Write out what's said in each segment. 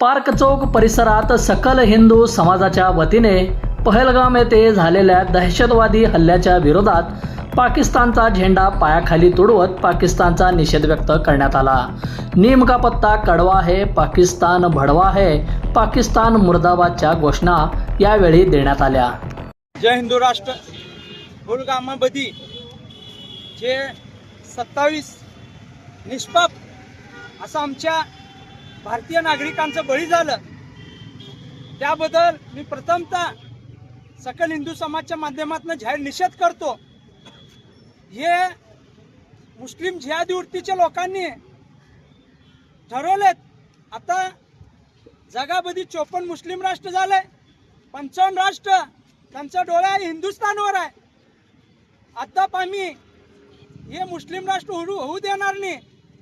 Park चौक परिसरात सकल हिंदू समाजाच्या वतीने पहलगाम येथे झालेल्या दहशतवादी हल्ल्याच्या विरोधात पाकिस्तानचा झेंडा पायाखाली तुडवत पाकिस्तानचा निषेध व्यक्त करण्यात आला. नेमका पत्ता कडवा आहे पाकिस्तान भडवा आहे पाकिस्तान मुर्दाबादच्या घोषणा यावेळी देण्यात आल्या. जय हिंदू राष्ट्र. पुलगामामध्ये जे सत्तावीस निष्पाप असं आमच्या भारतीय नागरिकांचं बळी झालं. त्याबद्दल मी प्रथमतः सकल हिंदू समाजच्या माध्यमातून जाहीर निषेध करतो. हे मुस्लिम जिहादी वृत्तीच्या लोकांनी ठरवलेत. आता जगामध्ये चोपन्न मुस्लिम राष्ट्र झाले पंचावन्न राष्ट्र त्यांचा डोळा हिंदुस्थानवर आहे. आत्ताप आम्ही हे मुस्लिम राष्ट्र होऊ होऊ देणार नाही.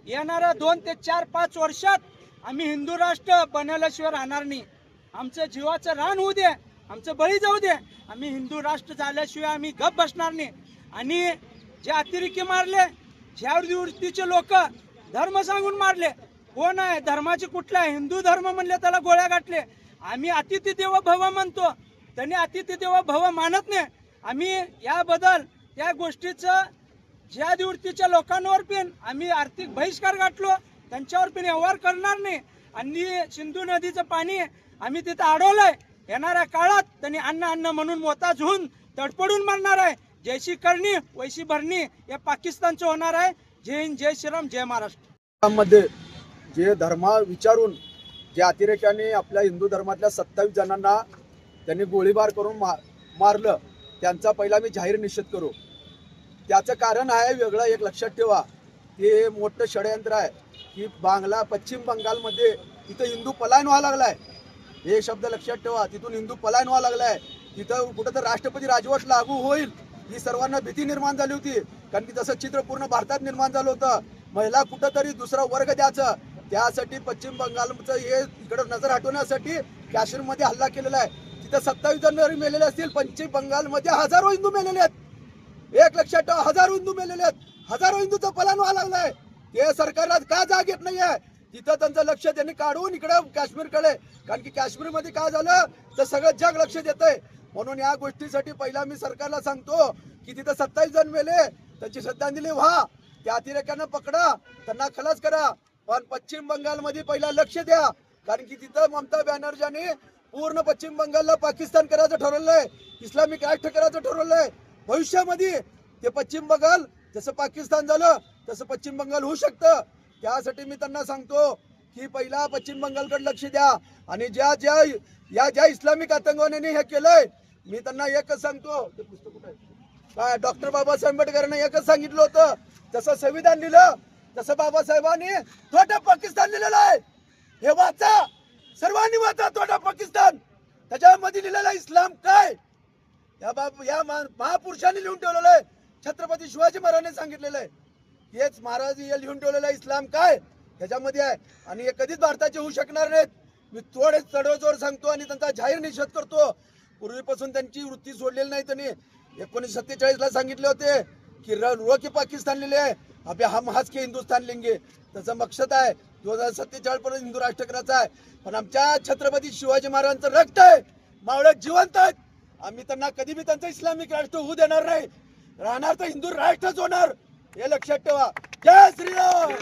येणाऱ्या दोन ते चार पाच वर्षात आम्ही हिंदू राष्ट्र बनवल्याशिवाय राहणार नाही. आमचं जीवाचं रान होऊ दे आमचं बळी जाऊ दे. आम्ही हिंदू राष्ट्र झाल्याशिवाय आम्ही गप बसणार नाही. आणि जे अतिरेकी मारले ज्या वृत्तीचे लोक धर्म सांगून मारले कोण आहे? धर्माचे कुठला आहे? हिंदू धर्म म्हणले त्याला गोळ्या गाठले आम्ही अतिथी देव भव म्हणतो. त्यांनी अतिथी देव भव मानत नाही. आम्ही याबद्दल त्या गोष्टीचं ज्या वृत्तीच्या लोकांवर पण आम्ही आर्थिक बहिष्कार गाठलो त्यांच्यावर पण व्यवहार करणार नाही. आणि सिंधू नदीचं पाणी आम्ही तिथं अडवलंय. येणाऱ्या काळात त्यांनी अन्न अन्न म्हणून मोताज होऊन तडपडून मारणार आहे. जैशी करणी वैशी भरणी हे पाकिस्तानचं होणार आहे. जय हिंद जय श्रीराम जय महाराष्ट्र. मध्ये जे धर्म विचारून जे अतिरेक्याने आपल्या हिंदू धर्मातल्या सत्तावीस जणांना त्यांनी गोळीबार करून मा मारलं त्यांचा पहिला मी जाहीर निषेध करू. त्याचं कारण आहे वेगळं एक लक्षात ठेवा. हे मोठं षडयंत्र आहे. की बांगला पश्चिम बंगालमध्ये तिथं हिंदू पलायन व्हायला लागलाय. हे शब्द लक्षात ठेवा तिथून हिंदू पलायन व्हायला लागलाय. तिथं कुठं तर राष्ट्रपती राजवट लागू होईल ही सर्वांना भीती निर्माण झाली होती. कारण की जसं चित्र पूर्ण भारतात निर्माण झालं होतं महिला कुठंतरी दुसरा वर्ग द्यायचं. त्यासाठी पश्चिम बंगालचं हे इकडं नजर हटवण्यासाठी काश्मीरमध्ये हल्ला केलेला आहे. तिथं सत्तावीस जण मेलेले असतील पश्चिम बंगालमध्ये हजारो हिंदू मेलेले आहेत. एक लक्षात ठेवा हजारो हिंदू मेलेले आहेत. हजारो हिंदूचं पलायन व्हायला लागलाय. ते सरकारला का जाग येत नाहीये? तिथं त्यांचं लक्ष त्यांनी काढून इकडे काश्मीरकडे. कारण की काश्मीरमध्ये काय झालं? तर सगळं जग लक्ष देतंय. म्हणून या गोष्टीसाठी पहिला मी सरकारला सांगतो की तिथं सत्तावीस जण मेले त्यांची श्रद्धांजली व्हा. त्या अतिरेक्यांना पकडा त्यांना खलास करा. पण पश्चिम बंगालमध्ये पहिला लक्ष द्या. कारण की तिथं ममता बॅनर्जी पूर्ण पश्चिम बंगालला पाकिस्तान करायचं ठरवलंय इस्लामिक राष्ट्र करायचं ठरवलंय. भविष्यामध्ये ते पश्चिम बंगाल जसं पाकिस्तान झालं तसं पश्चिम बंगाल होऊ शकतं. त्यासाठी मी त्यांना सांगतो की पहिला पश्चिम बंगालकडे लक्ष द्या. आणि ज्या ज्या या ज्या इस्लामिक आतंकवाद्यांनी हे केलंय मी त्यांना एकच सांगतो. ते पुस्तक काय डॉक्टर बाबासाहेब आंबेडकरांना एकच सांगितलं होतं. जसं संविधान लिहिलं तसं बाबासाहेबांनी छोटा पाकिस्तान लिहिलेलं आहे. हे वाचा. सर्वांनी वाचा छोटा पाकिस्तान. त्याच्यामध्ये लिहिलेलं आहे इस्लाम काय? या बाब या महापुरुषांनी लिहून ठेवलेलं आहे. छत्रपती शिवाजी महाराजांनी सांगितलेलं आहे. हेच महाराज हे लिहून ठेवलेलं इस्लाम काय? ह्याच्यामध्ये आहे. आणि हे कधीच भारताचे होऊ शकणार नाहीत. मी थोडे चढवजोर सांगतो आणि त्यांचा जाहीर निषेध करतो. पूर्वीपासून त्यांची वृत्ती सोडलेली नाही त्यांनी. एकोणीसशे सत्तेचाळीसला सांगितले होते की र रो की पाकिस्तान लिहिले आहे. अभि हम हाच के हिंदुस्थान लिंगे. त्याचं मकसद आहे दोन हजार सत्तेचाळीस पर्यंत हिंदू राष्ट्र करायचा आहे. पण आमच्या छत्रपती शिवाजी महाराजांचं रक्त आहे. मावळ्यात जिवंत आहेत. आम्ही त्यांना कधी बी त्यांचं इस्लामिक राष्ट्र होऊ देणार नाही. राहणार तर हिंदू राष्ट्रच होणार. हे लक्षात ठेवा. जय श्रीराम.